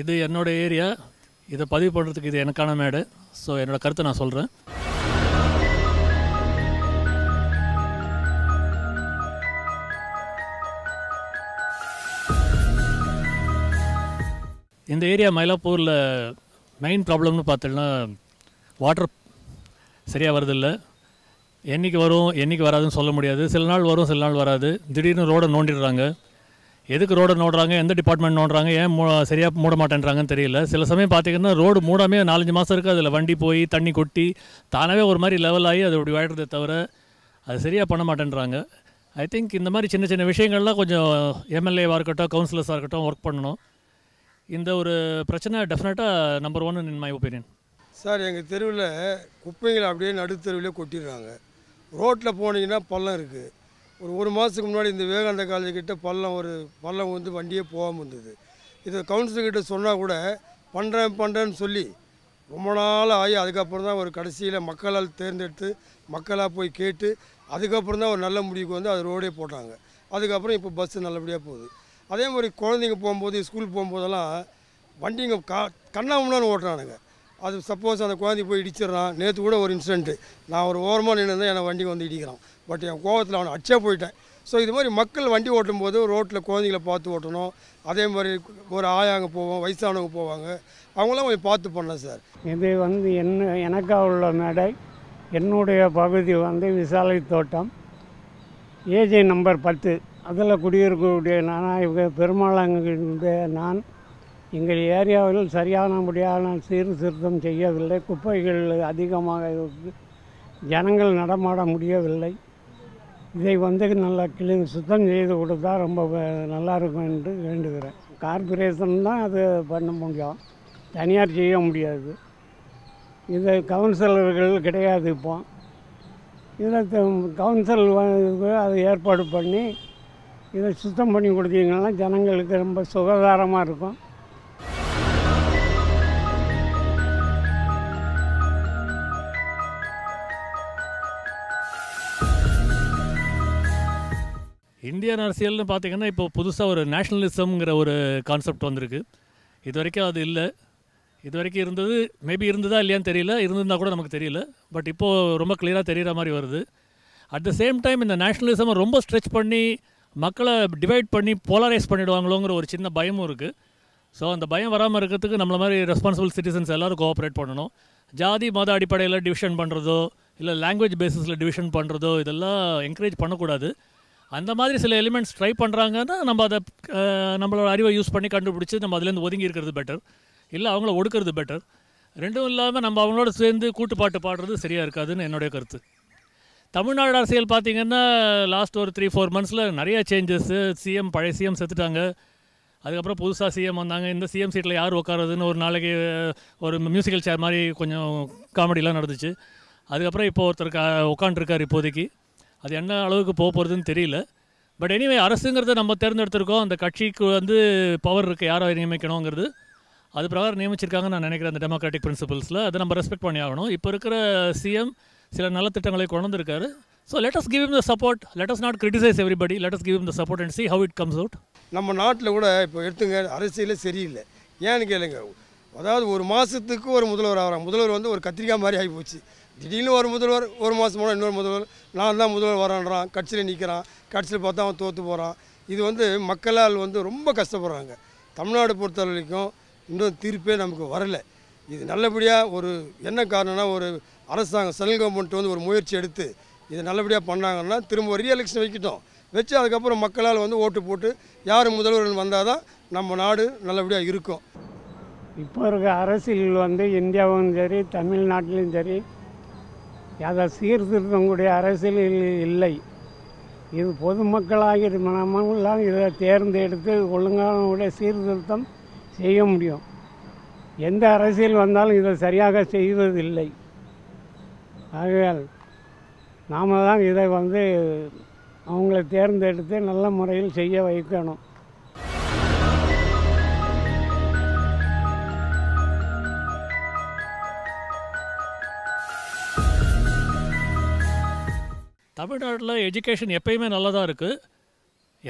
இது என்னோட ஏரியா இதை பதிவு பண்ணுறதுக்கு இது எனக்கான மேடு. ஸோ என்னோட கருத்தை நான் சொல்கிறேன் இந்த ஏரியா மயிலாப்பூரில் மெயின் ப்ராப்ளம்னு பார்த்தீங்கன்னா வாட்டர் சரியாக வரதில்லை என்னைக்கு வரும் என்னைக்கு வராதுன்னு சொல்ல முடியாது. சில நாள் வரும் சில நாள் வராது. திடீர்னு ரோடை நோண்டிடுறாங்க. எதுக்கு ரோடை நோடுறாங்க எந்த டிபார்ட்மெண்ட் நோடுறாங்க ஏன் மூ சரியாக மூட மாட்டேன்றாங்கன்னு தெரியல. சில சமயம் பார்த்தீங்கன்னா ரோடு மூடாமே நாலஞ்சு மாதம் இருக்குது அதில் வண்டி போய் தண்ணி கொட்டி தானாகவே ஒரு மாதிரி லெவல் ஆகி அது அப்படி வாடுறதே தவிர அது சரியாக பண்ண மாட்டேன்றாங்க. ஐ திங்க் இந்த மாதிரி சின்ன சின்ன விஷயங்கள்லாம் கொஞ்சம் எம்எல்ஏவாக இருக்கட்டும் கவுன்சிலர்ஸாக இருக்கட்டும் ஒர்க் பண்ணணும். இந்த ஒரு பிரச்சனை டெஃபினட்டாக number one in my opinion sir எங்கள் தெருவில் குப்பைங்களை அப்படியே நடுத்தெருவிலே கொட்டிடுறாங்க. ரோட்டில் போனீங்கன்னா பள்ளம் இருக்குது ஒரு ஒரு மாதத்துக்கு முன்னாடி இந்த விவேகானந்த காலேஜ்கிட்ட பள்ளம் ஒரு பள்ளம் வந்து வண்டியே போகாமல் இருந்தது. இதை கவுன்சிலர்கிட்ட சொன்னால் கூட பண்ணுறேன் பண்ணுறேன்னு சொல்லி ரொம்ப நாள் ஆகி அதுக்கப்புறம் தான் ஒரு கடைசியில் மக்களால் தேர்ந்தெடுத்து மக்களாக போய் கேட்டு அதுக்கப்புறம் தான் ஒரு நல்ல முடிவுக்கு வந்து அது ரோடே போட்டாங்க. அதுக்கப்புறம் இப்போ பஸ்ஸு நல்லபடியாக போகுது. அதே மாதிரி குழந்தைங்க போகும்போது ஸ்கூல் போகும்போதெல்லாம் வண்டிங்க கா கண்ணாமண்ணான்னு ஓட்டுறானுங்க. அது சப்போஸ் அந்த குழந்தை போய் இடிச்சிடுறான். நேற்று கூட ஒரு இன்சிடென்ட்டு நான் ஒரு ஓரமாக நின்று தான் என்னை வண்டி வந்து இடிக்கிறான். பட் என் கோபத்தில் அவனை அச்சே போயிட்டேன். ஸோ இது மாதிரி மக்கள் வண்டி ஓட்டும் போது ரோட்டில் குழந்தைங்கள பார்த்து ஓட்டணும். அதே மாதிரி ஒரு ஆயாங்க போவோம் வயசானவங்க போவாங்க. அவங்களாம் கொஞ்சம் பார்த்து பண்ணலாம் சார். இது வந்து என்ன எனக்காக உள்ள மேடை என்னுடைய பகுதி வந்து விசாலை தோட்டம். ஏஜே நம்பர் பத்து. அதில் குடியிருக்கக்கூடிய நானாக பெருமாளங்க நான். எங்கள் ஏரியாவில் சரியான முடியான சீர்திருத்தம் செய்யவில்லை. குப்பைகள் அதிகமாக இருக்குது ஜனங்கள் நடமாட முடியவில்லை. இதை வந்து நல்லா கிளீன் சுத்தம் செய்து கொடுத்தா ரொம்ப நல்லாயிருக்கும் நல்லா என்று வேண்டுகிறேன். கார்ப்பரேஷன் தான் அது பண்ண முடியும். தனியார் செய்ய முடியாது. இது கவுன்சிலர்கள் கிடையாது இப்போ. இதை கவுன்சில் அதை ஏற்பாடு பண்ணி இதை சுத்தம் பண்ணி கொடுத்தீங்கன்னா ஜனங்களுக்கு ரொம்ப சுகாதாரமாக இருக்கும். இந்தியன் அரசியல்னு பார்த்தீங்கன்னா இப்போ புதுசாக ஒரு நேஷ்னலிசம்ங்கிற ஒரு கான்செப்ட் வந்திருக்கு. இது வரைக்கும் அது இல்லை. இது வரைக்கும் இருந்தது மேபி இருந்ததா இல்லையான்னு தெரியல. இருந்திருந்தால் கூட நமக்கு தெரியல. பட் இப்போது ரொம்ப கிளியராக தெரிகிற மாதிரி வருது. அட் த சேம் டைம் இந்த நேஷ்னலிசமை ரொம்ப ஸ்ட்ரெச் பண்ணி மக்களை டிவைட் பண்ணி போலரைஸ் பண்ணிடுவாங்களோங்கிற ஒரு சின்ன பயமும் இருக்குது ஸோ அந்த பயம் வராமல் இருக்கிறதுக்கு நம்மள மாதிரி ரெஸ்பான்சிபிள் சிட்டிசன்ஸ் எல்லாரும் கோஆப்ரேட் பண்ணணும். ஜாதி மத அடிப்படையில் டிவிஷன் பண்ணுறதோ இல்லை லாங்குவேஜ் பேசிஸில் டிவிஷன் பண்ணுறதோ இதெல்லாம் என்கரேஜ் பண்ணக்கூடாது. அந்த மாதிரி சில எலிமெண்ட்ஸ் ட்ரை பண்ணுறாங்கன்னா நம்ம அதை நம்மளோட அறிவை யூஸ் பண்ணி கண்டுபிடிச்சி நம்ம அதுலேருந்து ஒதுங்கி இருக்கிறது பெட்டர் இல்லை அவங்கள ஒடுக்கிறது பெட்டர் ரெண்டும் இல்லாமல் நம்ம அவங்களோட சேர்ந்து கூட்டுப்பாட்டு பாடுறது சரியாக இருக்காதுன்னு என்னுடைய கருத்து. தமிழ்நாடு அரசியல் பார்த்தீங்கன்னா லாஸ்ட் ஒரு த்ரீ ஃபோர் மந்த்ஸில் நிறைய சேஞ்சஸ்ஸு சிஎம் பழைய சிஎம் செத்துட்டாங்க. அதுக்கப்புறம் புதுசாக சிஎம் வந்தாங்க. இந்த சிஎம் சீட்டில் யார் உட்காருதுன்னு ஒரு நாளைக்கு ஒரு மியூசிக்கல் சேர் மாதிரி கொஞ்சம் காமெடிலாம் நடந்துச்சு. அதுக்கப்புறம் இப்போ ஒருத்தர் உட்காந்துருக்கார் உட்காண்ட்ருக்கார் இப்போதைக்கு. அது என்ன அளவுக்கு போக போகிறதுன்னு தெரியல. பட் எனிவே அரசுங்கிறத நம்ம தேர்ந்தெடுத்திருக்கோம். அந்த கட்சிக்கு வந்து பவர் இருக்குது யாரை நியமிக்கணுங்கிறது. அது பிரகாரம் நியமிச்சிருக்காங்கன்னு நான் நினைக்கிறேன் அந்த டெமோக்ராட்டிக் பிரின்சிபல்ஸில் அதை நம்ம ரெஸ்பெக்ட் பண்ணி ஆகணும். இப்போ இருக்கிற சிஎம் சில நல்ல திட்டங்களை கொண்டு so let us give the support support. Not us not let's everybody. Let us give him the support and see how நம்ம நாட்டில் கூட இப்போ எடுத்துங்க. அரசியலே சரியில்லை. ஏன்னு கேளுங்க. அதாவது ஒரு மாதத்துக்கு ஒரு முதல்வர் ஆகிறாங்க. முதல்வர் வந்து ஒரு கத்திரிக்காய் மாதிரி ஆகி போச்சு. திடீர்னு ஒரு முதல்வர் ஒரு மாதம் போனால் இன்னொரு முதல்வர். நான் தான் முதல்வர் வரான்றான். கட்சியில் நிற்கிறான் கட்சியில் பார்த்தா அவன் தோற்று போகிறான் இது வந்து மக்களால் வந்து ரொம்ப கஷ்டப்படுறாங்க. தமிழ்நாடு பொறுத்த வரைக்கும் இன்னும் தீர்ப்பே நமக்கு வரலை. இது நல்லபடியாக ஒரு என்ன காரணம்னா ஒரு அரசாங்கம் சென்ட்ரல் கவர்மெண்ட் வந்து ஒரு முயற்சி எடுத்து இது நல்லபடியாக பண்ணாங்கன்னா திரும்ப ரீஎலெக்ஷன் வைக்கிட்டோம். வச்சு அதுக்கப்புறம் மக்களால் வந்து ஓட்டு போட்டு யார் முதல்வர் வந்தால் தான் நம்ம நாடு நல்லபடியாக இருக்கும். இப்போ இருக்க அரசியல் வந்து இந்தியாவும் சரி தமிழ்நாட்டிலும் சரி அதை சீர்திருத்தங்களுடைய அரசியல் இல்லை. இது பொதுமக்களாக நம்மெல்லாம் இதை தேர்ந்தெடுத்து ஒழுங்கானவுடைய சீர்திருத்தம் செய்ய முடியும். எந்த அரசியல் வந்தாலும் இதை சரியாக செய்வதில்லை. ஆகையால் நாம் தான் இதை வந்து அவங்கள தேர்ந்தெடுத்து நல்ல முறையில் செய்ய வைக்கணும். தமிழ்நாட்டில் எஜுகேஷன் எப்பயுமே நல்லா தான் இருக்குது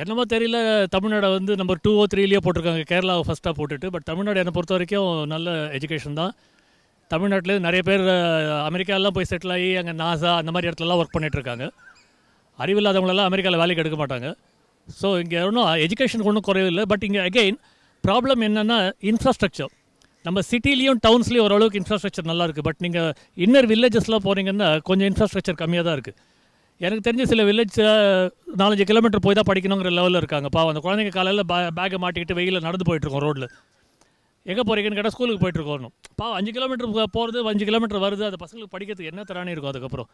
என்னமோ தெரியல தமிழ்நாடு வந்து நம்பர் டூ ஓ த்ரீலேயே போட்டிருக்காங்க. கேரளாவை ஃபஸ்ட்டாக போட்டுட்டு பட் தமிழ்நாடு என்னை பொறுத்த வரைக்கும் நல்ல எஜுகேஷன் தான். தமிழ்நாட்டிலே நிறைய பேர் அமெரிக்காலாம் போய் செட்டில் ஆகி அங்கே நாசா அந்த மாதிரி இடத்துலலாம் ஒர்க் பண்ணிகிட்ருக்காங்க இருக்காங்க. அறிவில்லாதவங்களெல்லாம் அமெரிக்காவில் வேலைக்கு எடுக்க மாட்டாங்க. ஸோ இங்கே ஒன்றும் எஜுகேஷனுக்கு ஒன்றும் குறைவில்லை பட் இங்கே அகெயின் ப்ராப்ளம் என்னென்னா இன்ஃப்ராஸ்ட்ரக்சர் நம்ம சிட்டிலையும் டவுன்ஸ்லேயும் ஓரளவுக்கு இன்ஃப்ராஸ்ட்ரக்சர் நல்லா இருக்குது பட் நீங்கள் இன்னர் வில்லேஜஸ்லாம் போனீங்கன்னா கொஞ்சம் இன்ஃப்ராஸ்ட்ரக்சர் கம்மியாக தான் இருக்குது எனக்கு தெரிஞ்ச சில வில்லேஜ் நாலஞ்சு கிலோமீட்டர் போய் தான் படிக்கணுங்கிற லெவலில் இருக்காங்க. பாவம் அந்த குழந்தைங்க காலையில் பே பேக்கை மாட்டிக்கிட்டு வெயிலில் நடந்து போயிட்டுருக்கோம் ரோட்டில் எங்கே போகிறீங்கன்னு கேட்டால் ஸ்கூலுக்கு போயிட்டுருக்கோம் பாவம் அஞ்சு கிலோமீட்டர் போகிறது அஞ்சு கிலோமீட்டர் வருது அது பசங்களுக்கு படிக்கிறதுக்கு என்ன தரானே இருக்கும் அதுக்கப்புறம்.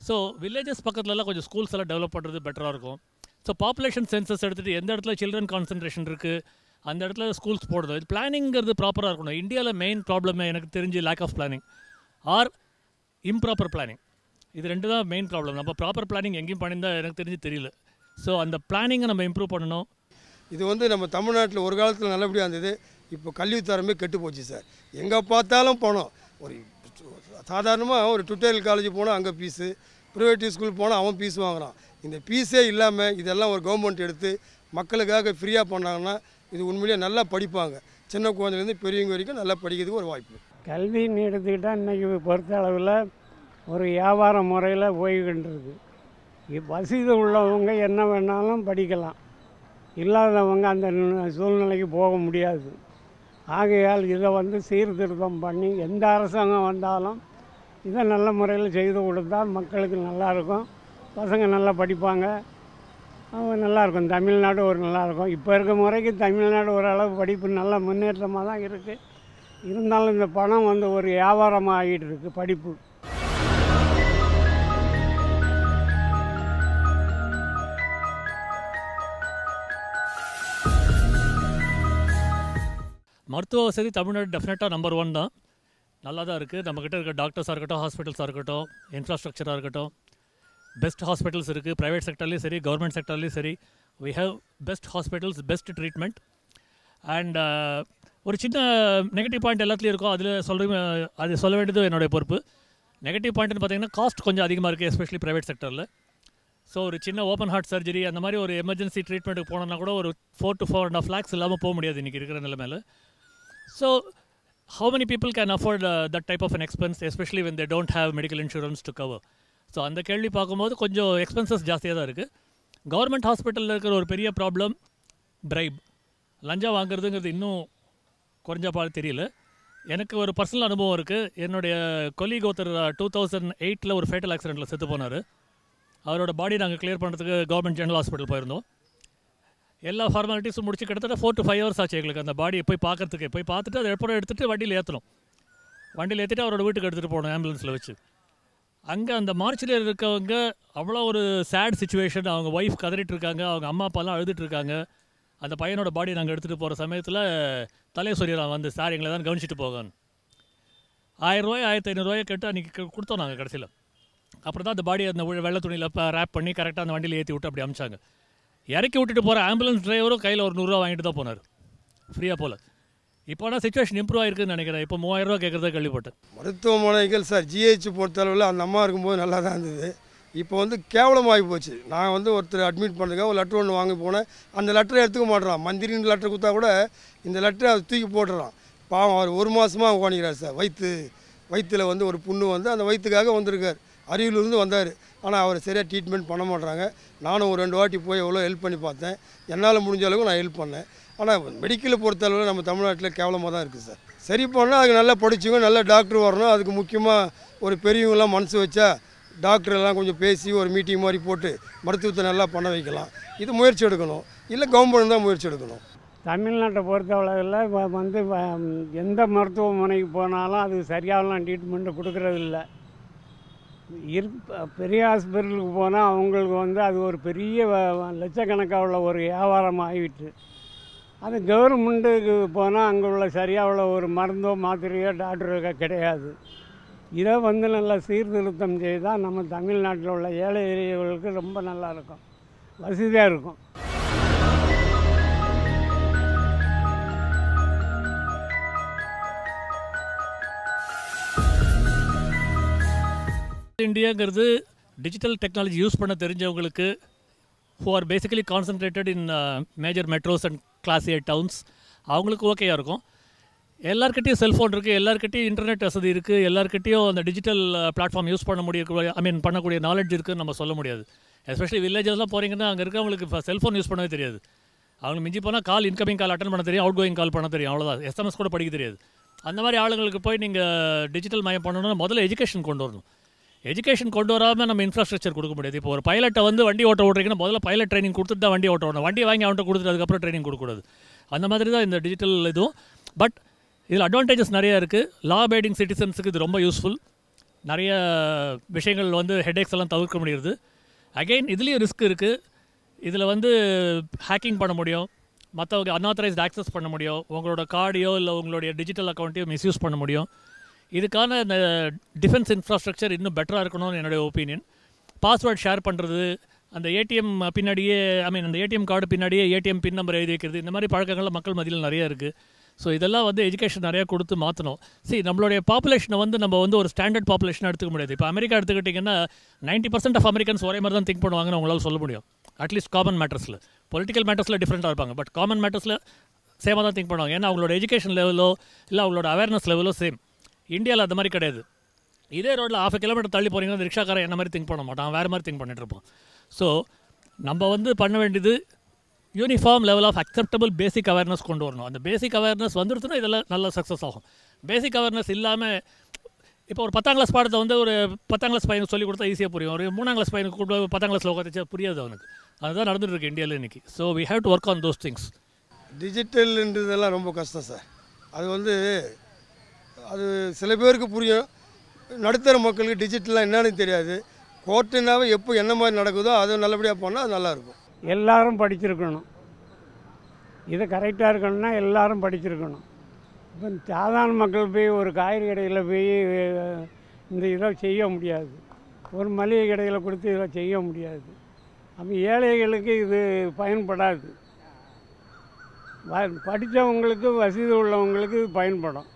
ஸோ வில்லேஜஸ் பக்கத்துலலாம் கொஞ்சம் ஸ்கூல்ஸ் எல்லாம் டெவலப் பண்ணுறது பெட்டராக இருக்கும். ஸோ பாப்புலேஷன் சென்சஸ் எடுத்துகிட்டு எந்த இடத்துல சில்ட்ரன் கான்சன்ட்ரேஷன் இருக்குது அந்த இடத்துல ஸ்கூல்ஸ் போடுறது இது பிளானிங்கிறது ப்ராப்பராக இருக்கணும். இந்தியாவில் மெயின் ப்ராப்ளமே எனக்கு தெரிஞ்சு lack of planning or improper planning இது ரெண்டு தான் மெயின் ப்ராப்ளம் நம்ம ப்ராப்பர் பிளானிங் எங்கேயும் பண்ணியிருந்தா எனக்கு தெரிஞ்சு தெரியல. ஸோ அந்த பிளானிங்கை நம்ம இம்ப்ரூவ் பண்ணணும். இது வந்து நம்ம தமிழ்நாட்டில் ஒரு காலத்தில் நல்லபடியாக இருந்தது. இப்போ கல்வித்தரமே கெட்டு போச்சு சார். எங்கே பார்த்தாலும் பணம் ஒரு சாதாரணமாக ஒரு டுட்டோரியல் காலேஜ் போனால் அங்கே ஃபீஸு ப்ரைவேட் ஸ்கூல் போனால் அவன் ஃபீஸ் வாங்குறான். இந்த ஃபீஸே இல்லாமல் இதெல்லாம் ஒரு கவர்மெண்ட் எடுத்து மக்களுக்காக ஃப்ரீயாக பண்ணாங்கன்னா இது உண்மையிலேயே நல்லா படிப்பாங்க. சின்ன குழந்தைலேருந்து பெரியவங்க வரைக்கும் நல்லா படிக்கிறதுக்கு ஒரு வாய்ப்பு. கல்வின்னு எடுத்துக்கிட்டால் இன்றைக்கி பொறுத்த அளவில் ஒரு வியாபார முறையில் போய்கின்றது. வசதி உள்ளவங்க என்ன வேணாலும் படிக்கலாம். இல்லாதவங்க அந்த சூழ்நிலைக்கு போக முடியாது. ஆகையால் இதை வந்து சீர்திருத்தம் பண்ணி எந்த அரசாங்கம் வந்தாலும் இதை நல்ல முறையில் செய்து கொடுத்தா மக்களுக்கு நல்லா இருக்கும். பசங்க நல்லா படிப்பாங்க. அவங்க நல்லாயிருக்கும் தமிழ்நாடு ஒரு நல்லாயிருக்கும் இப்போ இருக்க முறைக்கு தமிழ்நாடு ஓரளவு படிப்பு நல்ல முன்னேற்றமாக தான் இருக்குது இருந்தாலும் இந்த பணம் வந்து ஒரு வியாபாரமாக ஆகிட்டு இருக்குது படிப்பு. மருத்துவ வசதி தமிழ்நாடு டெஃபினட்டாக நம்பர் ஒன் தான். நல்லா தான் இருக்குது நம்மக்கிட்ட இருக்க டாக்டர்ஸாக இருக்கட்டும் ஹாஸ்பிட்டல்ஸாக இருக்கட்டும் இன்ஃப்ராஸ்ட்ரக்சராக இருக்கட்டும். பெஸ்ட் ஹாஸ்பிட்டல்ஸ் இருக்குது ப்ரைவேட் செக்டர்லேயும் சரி கவர்மெண்ட் செக்டர்லேயும் சரி. We have best hospitals best treatment and ஒரு சின்ன நெகட்டிவ் பாயிண்ட் எல்லாத்துலேயும் இருக்கும். அதில் சொல்ற அது சொல்ல வேண்டியது என்னுடைய பொறுப்பு. நெகட்டிவ் பாயிண்ட்னு பார்த்தீங்கன்னா காஸ்ட் கொஞ்சம் அதிகமாக இருக்குது எஸ்பெஷலி ப்ரைவேட் செக்டரில் ஸோ ஒரு சின்ன ஓப்பன் ஹார்ட் சர்ஜரி அந்த மாதிரி ஒரு எமர்ஜென்சி ட்ரீட்மெண்ட்டுக்கு போனோம்னா கூட ஒரு four to four and half lakhs இல்லாமல் போக முடியாது இன்றைக்கி இருக்கிற நிலைமையில். So, how many people can afford uh, that type of an expense, especially when they don't have medical insurance to cover? So அந்த கேள்வி பார்க்கும்போது கொஞ்சம் எக்ஸ்பென்சஸ் ஜாஸ்தியாக தான் இருக்குது கவர்மெண்ட் ஹாஸ்பிட்டலில் இருக்கிற ஒரு பெரிய ப்ராப்ளம் பிரைப் லஞ்சம் வாங்குறதுங்கிறது இன்னும் குறைஞ்ச பாடு தெரியல. எனக்கு ஒரு பர்சனல் அனுபவம் இருக்குது என்னுடைய கொலீக் ஒருத்தர் டூ தௌசண்ட் எயிட்டில் ஒரு ஃபேட்டல் ஆக்சிடெண்ட்டில் செத்து போனார். அவரோட பாடி நாங்கள் கிளியர் பண்ணுறதுக்கு கவர்மெண்ட் ஜெனரல் ஹாஸ்பிட்டல் போயிருந்தோம். எல்லா ஃபார்மாலிட்டிஸும் முடிச்சு கிட்டத்தட்ட ஃபோர் டு ஃபைவ் ஹவர்ஸ் ஆச்சு எங்களுக்கு. அந்த பாடியை போய் பார்க்கறதுக்கு. போய் பார்த்துட்டு அதை எப்போ எடுத்துகிட்டு வண்டியில் ஏற்றணும் வண்டியில் ஏற்றிட்டு அவரோட வீட்டுக்கு எடுத்துகிட்டு போகணும் ஆம்புலன்ஸில் வச்சு. அங்கே அந்த மார்ச்சில் இருக்கவங்க அவ்வளோ ஒரு சேட் சுச்சுவேஷன் அவங்க ஒய்ஃப் கதறிட்டு இருக்காங்க அவங்க அம்மா அப்பாலாம் அழுதுட்டு இருக்காங்க. அந்த பையனோட பாடி நாங்கள் எடுத்துகிட்டு போகிற சமயத்தில் தலையை சொல்லிடுறான் வந்து சார் எங்களை தான் கவனிச்சிட்டு போகணும் ஆயிரம் ரூபாய் ஆயிரத்தி ஐநூறுரூவாயை கேட்டு அன்றைக்கி கொடுத்தோம் நாங்கள் கடைசியில். அப்புறம் தான் அந்த பாடி அந்த வெள்ளை துணியில் ரேப் பண்ணி கரெக்டாக அந்த வண்டியில் ஏற்றி விட்டு அப்படி அமிச்சாங்க. இறக்கி விட்டுட்டு போகிற ஆம்புலன்ஸ் டிரைவரும் கையில் ஒரு நூறுரூவா வாங்கிட்டு தான் போனார். ஃப்ரீயாக போல. இப்போ ஆனால் சுச்சுவேஷன் இம்ப்ரூவ் ஆயிருக்குன்னு நினைக்கிறேன். இப்போ மூவாயிரம் ரூபா கேட்குறதா கேள்விப்பட்டேன். மருத்துவமனைகள் சார் ஜிஹெச் பொறுத்தளவில் அந்த அம்மா இருக்கும்போது நல்லா தான் இருந்தது. இப்போ வந்து கேவலமாகி போச்சு. நான் வந்து ஒருத்தர் அட்மிட் பண்ணுறதுக்காக ஒரு லெட்ரு ஒன்று வாங்கி போனேன். அந்த லெட்டரை எடுத்துக்க மாட்டேறான். மந்திரின்னு லெட்டர் கொடுத்தா கூட இந்த லெட்டரை அதை தூக்கி போட்டுறான். பாவம் அவர் ஒரு மாதமாக உட்காந்துக்கிறார் சார். வயிற்று வயிற்றில் வந்து ஒரு புண்ணு வந்து அந்த வயிற்றுக்காக வந்திருக்கார். அரியலூர்லேருந்து வந்தார். ஆனால் அவர் சரியாக ட்ரீட்மெண்ட் பண்ண மாட்டாங்க நானும் ஒரு ரெண்டு வாட்டி போய் எவ்வளோ ஹெல்ப் பண்ணி பார்த்தேன். என்னால் முடிஞ்ச அளவுக்கு நான் ஹெல்ப் பண்ணேன். ஆனால் மெடிக்கலை பொறுத்தளவில் நம்ம தமிழ்நாட்டில் கேவலமாக தான் இருக்குது சார். சரி பண்ணால் அதுக்கு நல்லா படிச்சவங்க நல்ல டாக்டர் வரணும். அதுக்கு முக்கியமாக ஒரு பெரியவங்களாம் மனசு வச்சா டாக்டரெல்லாம் கொஞ்சம் பேசி ஒரு மீட்டிங் மாதிரி போட்டு மருத்துவத்தை நல்லா பண்ண வைக்கலாம். இது முயற்சி எடுக்கணும். இல்லை கவர்மெண்ட் தான் முயற்சி எடுக்கணும். தமிழ்நாட்டை பொறுத்தளவில் இப்போ வந்து வ- எந்த மருத்துவமனைக்கு போனாலும் அது சரியாகலாம் ட்ரீட்மெண்ட்டு கொடுக்கறதில்ல. இரு பெரிய ஹாஸ்பிட்டலுக்கு போனால் அவங்களுக்கு வந்து அது ஒரு பெரிய லட்சக்கணக்காக உள்ள ஒரு வியாபாரம் ஆகிவிட்டு அது கவர்மெண்ட்டுக்கு போனால் அங்கே உள்ள சரியாக உள்ள ஒரு மருந்தோ மாத்திரையோ டாக்டரோ கிடையாது. இதை வந்து நல்லா சீர்திருத்தம் செய்தால் நம்ம தமிழ்நாட்டில் உள்ள ஏழை எளியவர்களுக்கு ரொம்ப நல்லா இருக்கும். வசதியாக இருக்கும். இந்தியாங்கிறது டிஜிட்டல் டெக்னாலஜி யூஸ் பண்ண தெரிஞ்சவங்களுக்கு who are basically concentrated in major metros and and class towns அவங்களுக்கு ஓகேயாக இருக்கும். எல்லாருக்கிட்டையும் செல்ஃபோன் இருக்குது எல்லாருக்கிட்டையும் இன்டர்நெட் வசதி இருக்குது எல்லாருக்கிட்டையும் அந்த டிஜிட்டல் பிளாட்ஃபார்ம் யூஸ் பண்ண முடிய ஐ மீன் பண்ணக்கூடிய நாலேஜ் இருக்குதுன்னு நம்ம சொல்ல முடியாது. எஸ்பெஷலி வில்லேஜஸ்லாம் போகிறீங்கன்னா அங்கே இருக்கவங்களுக்கு இப்போ செல்ஃபோன் யூஸ் பண்ணவே தெரியாது. அவங்க மிஞ்சி போனால் கால் இன்கமிங் கால் அட்டன் பண்ண தெரியும் அவுட் கோயிங் கால் பண்ண தெரியும் அவ்வளோதான் எஸ்எம்எஸ் கூட படிக்க தெரியாது. அந்த மாதிரி ஆளுங்களுக்கு போய் நீங்கள் டிஜிட்டல் மயம் பண்ணணும்னா முதல்ல எஜுகேஷன் கொண்டு வரணும். எஜுகேஷன் கொண்டு வராமல் நம்ம இன்ஃப்ராஸ்ட்ரக்சர் கொடுக்க முடியாது. இப்போ ஒரு பைலட்டை வந்து வண்டி ஓட்ட விட்றீங்கன்னா முதல்ல பைலட் ட்ரைனிங் கொடுத்துட்டு தான் வண்டி ஓட்ட வண்டி வாங்கி அவன்கிட்ட கொடுத்துட்டு அதுக்கப்புறம் ட்ரைனிங் கொடுக்கக்கூடாது. அந்த மாதிரி தான் இந்த டிஜிட்டல் இதுவும். பட் இதில் அட்வான்டேஜஸ் நிறைய இருக்குது லா அபைடிங் சிட்டிசன்ஸுக்கு இது ரொம்ப யூஸ்ஃபுல் நிறைய விஷயங்கள் வந்து ஹெடேக்ஸ் எல்லாம் தவிர்க்க முடியுது. அகைன் இதுலேயும் ரிஸ்க் இருக்குது இதில் வந்து ஹேக்கிங் பண்ண முடியும். மற்றவங்க அன்ஆத்தரைஸ்ட் ஆக்சஸ் பண்ண முடியும். உங்களோட கார்டையோ இல்லை உங்களுடைய டிஜிட்டல் அக்கௌண்ட்டையோ மிஸ்யூஸ் பண்ண முடியும். இதுக்கான இந்த டிஃபென்ஸ் இன்ஃப்ராஸ்ட்ரக்சர் இன்னும் பெட்டராக இருக்கணும்னு என்னுடைய ஒப்பீனியன் பாஸ்வேர்ட் ஷேர் பண்ணுறது அந்த ஏடிஎம் பின்னாடியே ஐ மீன் அந்த ஏடிஎம் கார்டு பின்னாடியே ஏடிஎம் பின் நம்பர் எழுதி வைக்கிறது இந்த மாதிரி பழக்கங்கள்லாம் மக்கள் மத்தியில் நிறைய இருக்குது ஸோ இதெல்லாம் வந்து எஜுகேஷன் நிறையா கொடுத்து மாற்றணும் சரி நம்மளுடைய பாப்புலேஷனை வந்து நம்ம வந்து ஒரு ஸ்டாண்டர்ட் பாப்புலேஷனாக எடுத்துக்க முடியாது. இப்போ அமெரிக்கா எடுத்துக்கிட்டிங்கன்னா நைன்ட்டி பர்சன்ட் ஆஃப் அமெரிக்கன்ஸ் ஒரே மாதிரி தான் திங்க் பண்ணுவாங்கன்னு உங்களால் சொல்ல முடியும். அட்லீஸ்ட் காமன் மேட்டர்ஸில் பொலிட்டிக்கல் மேட்டர்ஸில் டிஃப்ரெண்ட்டாக இருப்பாங்க. பட் காமன் மேட்டர்ஸில் சேமாக தான் திங்க் பண்ணுவாங்க. ஏன்னா அவங்களோட எஜுகேஷன் லெவலோ இல்லை அவங்களோட அவேர்னஸ் லெவலோ சேம் இந்தியாவில் அந்த மாதிரி கிடையாது. இதே ரோட்டில் ஆஃப் கிலோமீட்டர் தள்ளி போகிறீங்கன்னா அந்த ரிக்ஷாக்காரன் என்ன மாதிரி திங்க் பண்ண மாட்டான்? வேறு மாதிரி திங்க் பண்ணிகிட்ருப்போம் ஸோ நம்ம வந்து பண்ண வேண்டியது uniform level of acceptable basic awareness கொண்டு வரணும். அந்த பேசிக் அவேர்னஸ் வந்துருச்சுன்னா இதெல்லாம் நல்லா சக்ஸஸ் ஆகும். பேசிக் அவேர்னஸ் இல்லாமல் இப்போ ஒரு பத்தாம் கிளாஸ் பாடத்தை வந்து ஒரு பத்தாம் கிளாஸ் பையனுக்கு சொல்லி கொடுத்தா ஈஸியாக புரியும். ஒரு மூணாம் கிளாஸ் பையனுக்கு கூட பத்தாம் கிளாஸில் உட்காந்துச்சா புரியாது அவனுக்கு. அதுதான் நடந்துகிட்டு இருக்கு இந்தியாவில் இன்றைக்கி so we have to work on those things டிஜிட்டல்ன்றதெல்லாம் ரொம்ப கஷ்டம் சார் அது வந்து அது சில பேருக்கு புரியும். நடுத்தர மக்களுக்கு டிஜிட்டல்லாம் என்னன்னு தெரியாது. கோர்ட்டுனாவே எப்போ என்ன மாதிரி நடக்குதோ அது நல்லபடியாக போனால் அது நல்லாயிருக்கும். எல்லாரும் படிச்சிருக்கணும். இது கரெக்டாக இருக்கணும்னா எல்லாரும் படிச்சிருக்கணும். இப்போ சாதாரண மக்கள் போய் ஒரு காய்கறி கடையில் போய் இந்த இதை செய்ய முடியாது. ஒரு மளிகை கடையில் கொடுத்து இதை செய்ய முடியாது. அப்போ ஏழைகளுக்கு இது பயன்படாது. படித்தவங்களுக்கு வசதி உள்ளவங்களுக்கு இது பயன்படும்.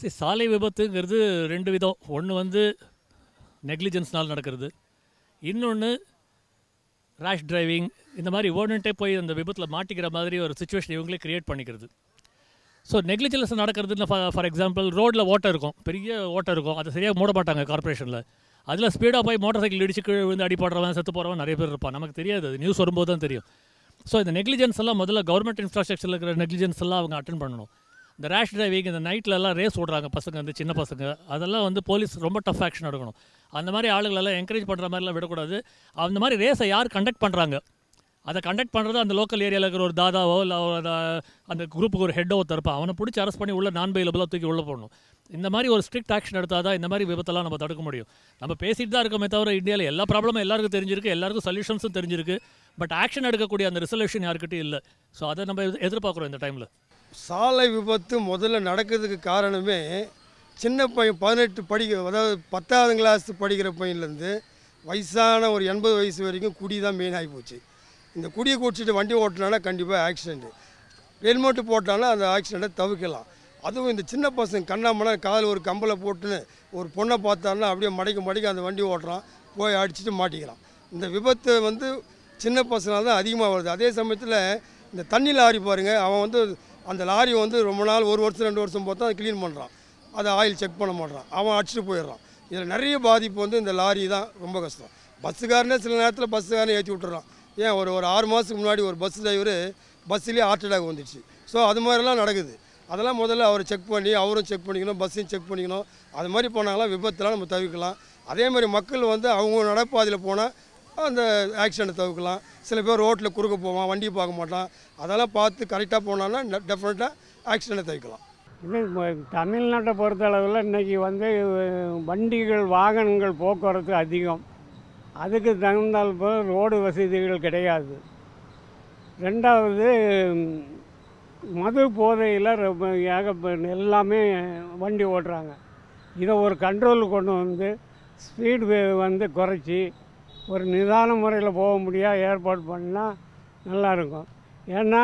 சரி சாலை விபத்துங்கிறது ரெண்டு விதம். ஒன்று வந்து நெக்லிஜென்ஸ்னால் நடக்கிறது. இன்னொன்று ரேஷ் டிரைவிங் இந்த மாதிரி ஓடன்ட்டே போய் அந்த விபத்தில் மாட்டிக்கிற மாதிரி ஒரு சுச்சுவேஷன் இவங்களே க்ரியேட் பண்ணிக்கிறது. ஸோ நெக்லிஜென்ஸ் நடக்கிறதுன்னு ஃபார் எக்ஸாம்பிள் ரோட்டில் ஓட்டம் இருக்கும். பெரிய ஓட்டம் இருக்கும். அதை சரியாக மூட மாட்டாங்க கார்ப்பரேஷனில் அதில் ஸ்பீடாக போய் மோட்டர் சைக்கிள் இடிச்சு கீழே விழுந்து அடிப்படுறவன் செத்து போகிறவன் நிறைய பேர் இருப்பான். நமக்கு தெரியாது. அது நியூஸ் வரும்போது தான் தெரியும். ஸோ இந்த நெக்லிஜென்ஸ் எல்லாம் முதல்ல கவர்மெண்ட் இன்ஃப்ராஸ்ட்ரக்சரில் இருக்கிற நெக்லிஜென்ஸ் எல்லாம் அவங்க அட்டன் பண்ணணும். இந்த ரேஷ் டிரைவிங் இந்த நைட்லலாம் ரேஸ் ஓடுறாங்க பசங்க வந்து சின்ன பசங்க. அதெல்லாம் வந்து போலீஸ் ரொம்ப டஃப் ஆக்ஷன் எடுக்கணும். அந்த மாதிரி ஆளுங்களெல்லாம் என்கரேஜ் பண்ணுற மாதிரிலாம் விடக்கூடாது. அந்த மாதிரி ரேஸை யார் கண்டக்ட் பண்ணுறாங்க அதை கண்டக்ட் பண்ணுறது அந்த லோக்கல் ஏரியாவில் இருக்கிற ஒரு தாதாவோ இல்லை அந்த குரூப்புக்கு ஒரு ஹெட்டோ ஒருத்தருப்பா. அவனை பிடிச்சி அரெஸ்ட் பண்ணி உள்ள நான் பெயிலபிளாக தூக்கி உள்ள போடணும். இந்த மாதிரி ஒரு ஸ்ட்ரிக்ட் ஆக்ஷன் எடுத்தால் தான் இந்த மாதிரி விபத்தெல்லாம் நம்ம தடுக்க முடியும். நம்ம பேசிட்டு தான் இருக்கோமே தவிர இந்தியாவில் எல்லா ப்ராப்ளமும் எல்லாருக்கும் தெரிஞ்சிருக்கு எல்லாருக்கும் சொல்யூஷன்ஸும் தெரிஞ்சிருக்கு. பட் ஆக்ஷன் எடுக்கக்கூடிய அந்த ரிசல்யூஷன் யாருக்கிட்டையும் இல்லை. ஸோ அதை நம்ம எதிர்பார்க்குறோம் இந்த டைமில் சாலை விபத்து முதல்ல நடக்கிறதுக்கு காரணமே சின்ன பையன் பதினெட்டு படிக்க அதாவது பத்தாவது கிளாஸ் படிக்கிற பையன்லேருந்து வயசான ஒரு எண்பது வயசு வரைக்கும் குடி தான் மெயின் ஆகி போச்சு. இந்த குடியை குடிச்சிட்டு வண்டி ஓட்டினானா கண்டிப்பாக ஆக்சிடெண்ட்டு ஹெல்மெட்டு போட்டானா அந்த ஆக்சிடெண்ட்டை தவிர்க்கலாம். அதுவும் இந்த சின்ன பசங்க கண்ணாமனா காதில் ஒரு கம்பலை போட்டுன்னு ஒரு பொண்ணை பார்த்தான்னா அப்படியே மடைக்க மடைக்க அந்த வண்டி ஓட்டுறான் போய் அடிச்சுட்டு மாட்டிக்கிறான். இந்த விபத்து வந்து சின்ன பசங்களால் தான் அதிகமாக வருது. அதே சமயத்தில் இந்த தண்ணியில் ஆறி பாருங்க அவன் வந்து அந்த லாரி வந்து ரொம்ப நாள் ஒரு வருஷம் ரெண்டு வருஷம் பார்த்தா அதை க்ளீன் பண்ணுறான் அதை ஆயில் செக் பண்ண மாட்றான். அவன் அடிச்சுட்டு போயிடுறான். இதில் நிறைய பாதிப்பு வந்து இந்த லாரி தான் ரொம்ப கஷ்டம். பஸ்ஸுக்காரனே சில நேரத்தில் பஸ்ஸுக்காரனே ஏற்றி விட்டுறான். ஏன்? ஒரு ஒரு ஆறு மாதத்துக்கு முன்னாடி ஒரு பஸ் டிரைவர் பஸ்ஸுலேயே ஹார்ட் அட்டாக் வந்துடுச்சு. ஸோ அது மாதிரிலாம் நடக்குது. அதெல்லாம் முதல்ல அவர் செக் பண்ணி அவரும் செக் பண்ணிக்கணும் பஸ்ஸையும் செக் பண்ணிக்கணும். அது மாதிரி போனாங்களா விபத்தெலாம் நம்ம தவிர்க்கலாம். அதே மாதிரி மக்கள் வந்து அவங்க நடைபாதையில் போனால் அந்த ஆக்சிடெண்ட்டை தவிர்க்கலாம். சில பேர் ரோட்டில் குறுக்க போவான் வண்டியை பார்க்க மாட்டான். அதெல்லாம் பார்த்து கரெக்டாக போனான்னா டெஃபினட்டாக ஆக்சிடெண்ட்டை தவிர்க்கலாம். இன்னும் தமிழ்நாட்டை தமிழ்நாட்டை பொறுத்தளவில் இன்றைக்கி வந்து வண்டிகள் வாகனங்கள் போக்குவரத்து அதிகம். அதுக்கு தகுந்தால் போல் ரோடு வசதிகள் கிடையாது. ரெண்டாவது மது போதையில் ரொம்ப ஏக எல்லாமே வண்டி ஓட்டுறாங்க. இதை ஒரு கண்ட்ரோலுக்கு கொண்டு வந்து ஸ்பீடு வந்து குறைச்சி ஒரு நிதான முறையில் போக முடியாது ஏற்பாடு பண்ணால் நல்லாயிருக்கும். ஏன்னா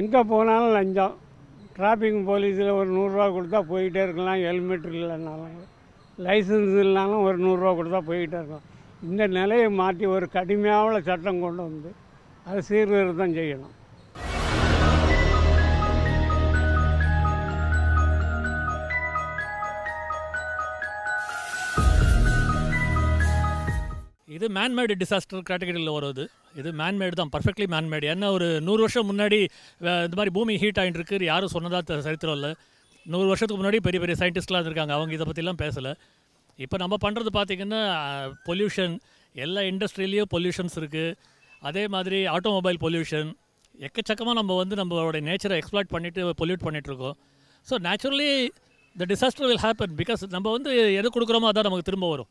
எங்கே போனாலும் லஞ்சம். டிராஃபிக் போலீஸில் ஒரு நூறுரூவா கொடுத்தா போயிட்டே இருக்கலாம் ஹெல்மெட் இல்லைனாலும். லைசன்ஸ் இல்லைனாலும் ஒரு நூறுரூவா கொடுத்தா போயிட்டே இருக்கலாம். இந்த நிலையை மாற்றி ஒரு கடுமையான சட்டம் கொண்டு வந்து அதை சீர்திருத்தம் செய்யணும். இது மேன்மேடு டிசாஸ்டர் கேட்டகரியில் வருது. இது மேன்மேடு தான் பர்ஃபெக்ட்லி மேன்மேடு ஏன்னா ஒரு நூறு வருஷம் முன்னாடி இந்த மாதிரி பூமி ஹீட் ஆகிட்டு இருக்கு. யாரும் சொன்னதாக சரித்திரம் இல்லை. நூறு வருஷத்துக்கு முன்னாடி பெரிய பெரிய சயின்டிஸ்ட்லாம் இருக்காங்க. அவங்க இதை பற்றிலாம் பேசலை. இப்போ நம்ம பண்ணுறது பார்த்திங்கன்னா பொல்யூஷன் எல்லா இண்டஸ்ட்ரியிலையும் பொல்யூஷன்ஸ் இருக்குது அதே மாதிரி ஆட்டோமொபைல் பொல்யூஷன் எக்கச்சக்கமாக நம்ம வந்து நம்மளோட நேச்சரை எக்ஸ்ப்ளாய்ட் பண்ணிவிட்டு பொல்யூட் பண்ணிகிட்ருக்கோம் so naturally the disaster will happen because நம்ம வந்து எது கொடுக்குறோமோ அதான் நமக்கு திரும்ப வரும்.